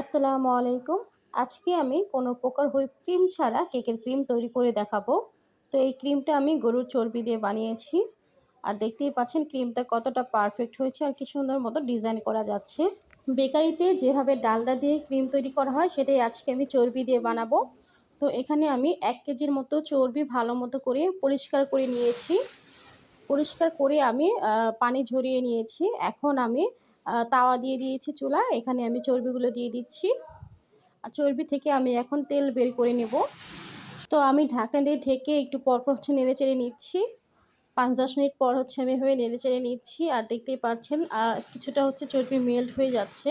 আসসালামু আলাইকুম। আজকে আমি কোনো প্রকার হুইপ ক্রিম ছাড়া কেকের ক্রিম তৈরি করে দেখাবো। তো এই ক্রিমটা আমি গরুর চর্বি দিয়ে বানিয়েছি। আর দেখতেই পাচ্ছেন ক্রিমটা কতটা পারফেক্ট হয়েছে আর কি সুন্দর মতো ডিজাইন করা যাচ্ছে। বেকারিতে যেভাবে ডালডা দিয়ে ক্রিম তৈরি করা হয়, সেটাই আজকে আমি চর্বি দিয়ে বানাবো। তো এখানে আমি এক কেজির মতো চর্বি ভালো মতো করে পরিষ্কার করে নিয়েছি। পরিষ্কার করে আমি পানি ঝরিয়ে নিয়েছি। এখন আমি তাওয়া দিয়ে দিয়েছি চুলা এখানে আমি চর্বিগুলো দিয়ে দিচ্ছি। আর চর্বি থেকে আমি এখন তেল বের করে নেব। তো আমি ঢাকনা দিয়ে ঢেকে একটু পরপর হচ্ছে নেড়ে চেড়ে নিচ্ছি। পাঁচ দশ মিনিট পর হচ্ছে আমি এভাবে নেড়ে চেড়ে নিচ্ছি। আর দেখতেই পাচ্ছেন কিছুটা হচ্ছে চর্বি মেল্ট হয়ে যাচ্ছে।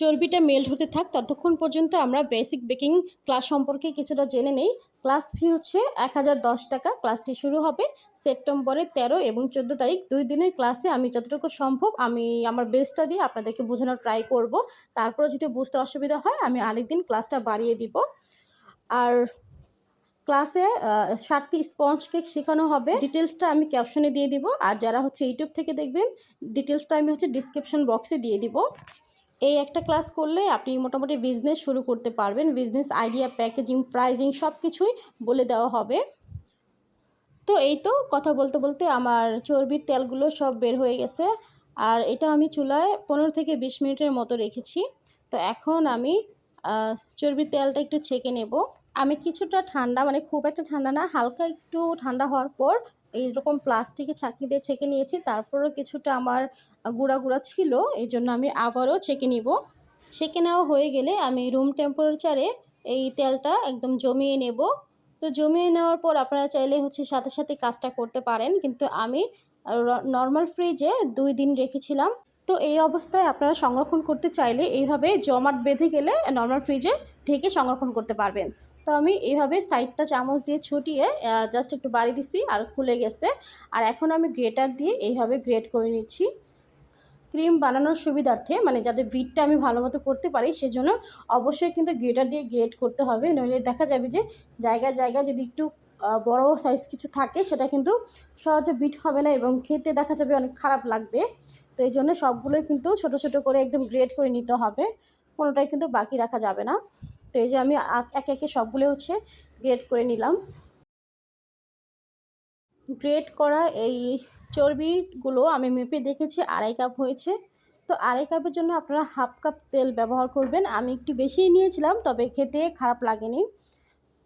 চর্বিটা মেল্ট হতে থাক, ততক্ষণ পর্যন্ত আমরা বেসিক বেকিং ক্লাস সম্পর্কে কিছুটা জেনে নেই। ক্লাস ফি হচ্ছে এক হাজার দশ টাকা। ক্লাসটি শুরু হবে সেপ্টেম্বরের তেরো এবং চোদ্দ তারিখ। দুই দিনের ক্লাসে আমি যতটুকু সম্ভব আমি আমার বেস্টটা দিয়ে আপনাদেরকে বোঝানোর ট্রাই করব। তারপরে যদি বুঝতে অসুবিধা হয়, আমি আরেকদিন ক্লাসটা বাড়িয়ে দিব। আর ক্লাসে ষাটটি স্পঞ্জ কেক শেখানো হবে। ডিটেলসটা আমি ক্যাপশনে দিয়ে দিব। আর যারা হচ্ছে ইউটিউব থেকে দেখবেন ডিটেলসটা আমি হচ্ছে ডিসক্রিপশন বক্সে দিয়ে দিব। এই একটা ক্লাস করলে আপনি মোটামুটি বিজনেস শুরু করতে পারবেন। বিজনেস আইডিয়া প্যাকেজিং প্রাইজিং সব কিছুই বলে দেওয়া হবে। তো এই তো কথা বলতে বলতে আমার চর্বির তেলগুলো সব বের হয়ে গেছে। আর এটা আমি চুলায় পনেরো থেকে বিশ মিনিটের মতো রেখেছি। তো এখন আমি চর্বির তেলটা একটু ছেঁকে নেব। আমি কিছুটা ঠান্ডা মানে খুব একটা ঠান্ডা না, হালকা একটু ঠান্ডা হওয়ার পর এইরকম প্লাস্টিকে দিয়ে ছেঁকে নিয়েছি, তারপরেও কিছুটা আমার গুঁড়া গুঁড়া ছিল, এই জন্য আমি আবারও ছেঁকে নিব। ছেঁকে নেওয়া হয়ে গেলে আমি রুম টেম্পারেচারে এই তেলটা একদম জমিয়ে নেব। তো জমিয়ে নেওয়ার পর আপনারা চাইলে হচ্ছে সাথে সাথে কাজটা করতে পারেন, কিন্তু আমি নর্মাল ফ্রিজে দুই দিন রেখেছিলাম। তো এই অবস্থায় আপনারা সংরক্ষণ করতে চাইলে এইভাবে জমাট বেঁধে গেলে নর্মাল ফ্রিজে ঢেকে সংরক্ষণ করতে পারবেন। তো আমি এইভাবে সাইডটা চামচ দিয়ে ছুটিয়ে জাস্ট একটু বাড়ি দিছি আর খুলে গেছে। আর এখন আমি গ্রেটার দিয়ে এইভাবে গ্রেট করে নিচ্ছি। ক্রিম বানানোর সুবিধার্থে মানে যাতে বিটটা আমি ভালো মতো করতে পারি, সেজন্য অবশ্যই কিন্তু গ্রেটার দিয়ে গ্রেট করতে হবে। নইলে দেখা যাবে যে জায়গায় জায়গায় যদি একটু বড় সাইজ কিছু থাকে, সেটা কিন্তু সহজে বিট হবে না এবং খেতে দেখা যাবে অনেক খারাপ লাগবে। তো এই জন্য সবগুলোই কিন্তু ছোট ছোট করে একদম গ্রেট করে নিতে হবে। কোনোটাই কিন্তু বাকি রাখা যাবে না। তো এই যে আমি একে একে সবগুলো হচ্ছে গ্রেড করে নিলাম। গ্রেড করা এই চর্বিগুলো আমি মেপে দেখেছি, আড়াই কাপ হয়েছে। তো আড়াই কাপের জন্য আপনারা হাফ কাপ তেল ব্যবহার করবেন। আমি একটু বেশিই নিয়েছিলাম, তবে খেতে খারাপ লাগেনি।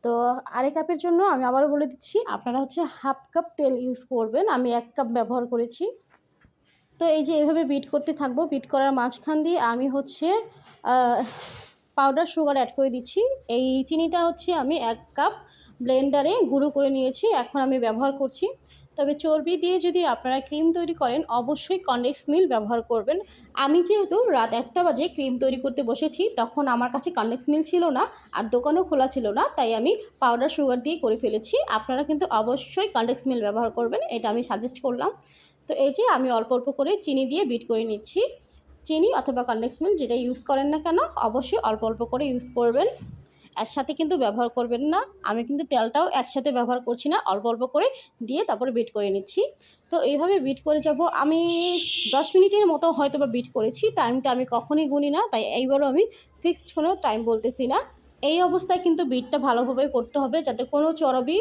তো আড়াই কাপের জন্য আমি আবারও বলে দিচ্ছি, আপনারা হচ্ছে হাফ কাপ তেল ইউজ করবেন। আমি এক কাপ ব্যবহার করেছি। তো এই যে এভাবে বিট করতে থাকব বিট করার মাঝখান দিয়ে আমি হচ্ছে পাউডার সুগার অ্যাড করে দিচ্ছি। এই চিনিটা হচ্ছে আমি এক কাপ ব্লেন্ডারে গুঁড়ো করে নিয়েছি, এখন আমি ব্যবহার করছি। তবে চর্বি দিয়ে যদি আপনারা ক্রিম তৈরি করেন, অবশ্যই কন্ডেক্স মিল ব্যবহার করবেন। আমি যেহেতু রাত একটা বাজে ক্রিম তৈরি করতে বসেছি, তখন আমার কাছে কন্ডেক্স মিল ছিল না, আর দোকানও খোলা ছিল না, তাই আমি পাউডার সুগার দিয়ে করে ফেলেছি। আপনারা কিন্তু অবশ্যই কন্ডেক্স মিল ব্যবহার করবেন, এটা আমি সাজেস্ট করলাম। তো এই যে আমি অল্প অল্প করে চিনি দিয়ে বিট করে নিচ্ছি। চিনি অথবা কন্ডেক্স মিল যেটা ইউজ করেন না কেন, অবশ্যই অল্প অল্প করে ইউজ করবেন। একসাথে কিন্তু ব্যবহার করবেন না। আমি কিন্তু তেলটাও একসাথে ব্যবহার করছি না, অল্প অল্প করে দিয়ে তারপরে বিট করে নিচ্ছি। তো এইভাবে বিট করে যাব। আমি দশ মিনিটের মতো হয়তো বা বিট করেছি টাইমটা আমি কখনই গুনি না, তাই এইবারও আমি ফিক্সড কোনো টাইম বলতেছি না। এই অবস্থায় কিন্তু বিটটা ভালোভাবে করতে হবে, যাতে কোনো চরবি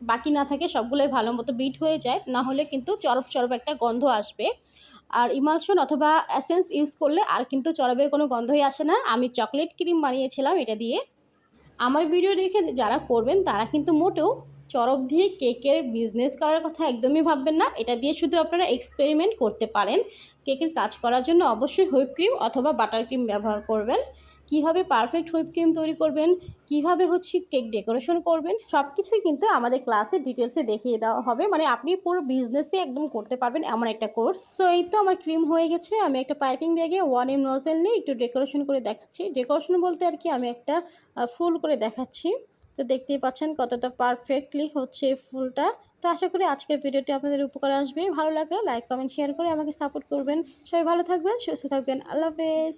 বাকি না থাকে সবগুলোই ভালো মতো বিট হয়ে যায়, না হলে কিন্তু চরব চরব একটা গন্ধ আসবে। আর ইমালশন অথবা অ্যাসেন্স ইউজ করলে আর কিন্তু চরবের কোনো গন্ধই আসে না। আমি চকলেট ক্রিম বানিয়েছিলাম এটা দিয়ে। আমার ভিডিও দেখে যারা করবেন, তারা কিন্তু মোটেও চরব দিয়ে কেকের বিজনেস করার কথা একদমই ভাববেন না। এটা দিয়ে শুধু আপনারা এক্সপেরিমেন্ট করতে পারেন। কেকের কাজ করার জন্য অবশ্যই হুইপ ক্রিম অথবা বাটার ক্রিম ব্যবহার করবেন। কীভাবে পারফেক্ট হুইপ ক্রিম তৈরি করবেন, কীভাবে হচ্ছে কেক ডেকোরেশন করবেন সব কিছুই কিন্তু আমাদের ক্লাসে ডিটেলসে দেখিয়ে দেওয়া হবে। মানে আপনি পুরো বিজনেসে একদম করতে পারবেন এমন একটা কোর্স সো এই তো আমার ক্রিম হয়ে গেছে। আমি একটা পাইপিং ব্যাগে ওয়ান এম নজেল নিয়ে একটু ডেকোরেশন করে দেখাচ্ছি। ডেকোরেশন বলতে আর কি আমি একটা ফুল করে দেখাচ্ছি। তো দেখতেই পাচ্ছেন কতটা পারফেক্টলি হচ্ছে ফুলটা। তো আশা করি আজকের ভিডিওটি আপনাদের উপকারে আসবে। ভালো লাগলে লাইক কমেন্ট শেয়ার করে আমাকে সাপোর্ট করবেন। সবাই ভালো থাকবেন, সুস্থ থাকবেন। আল্লাহ হাফেজ।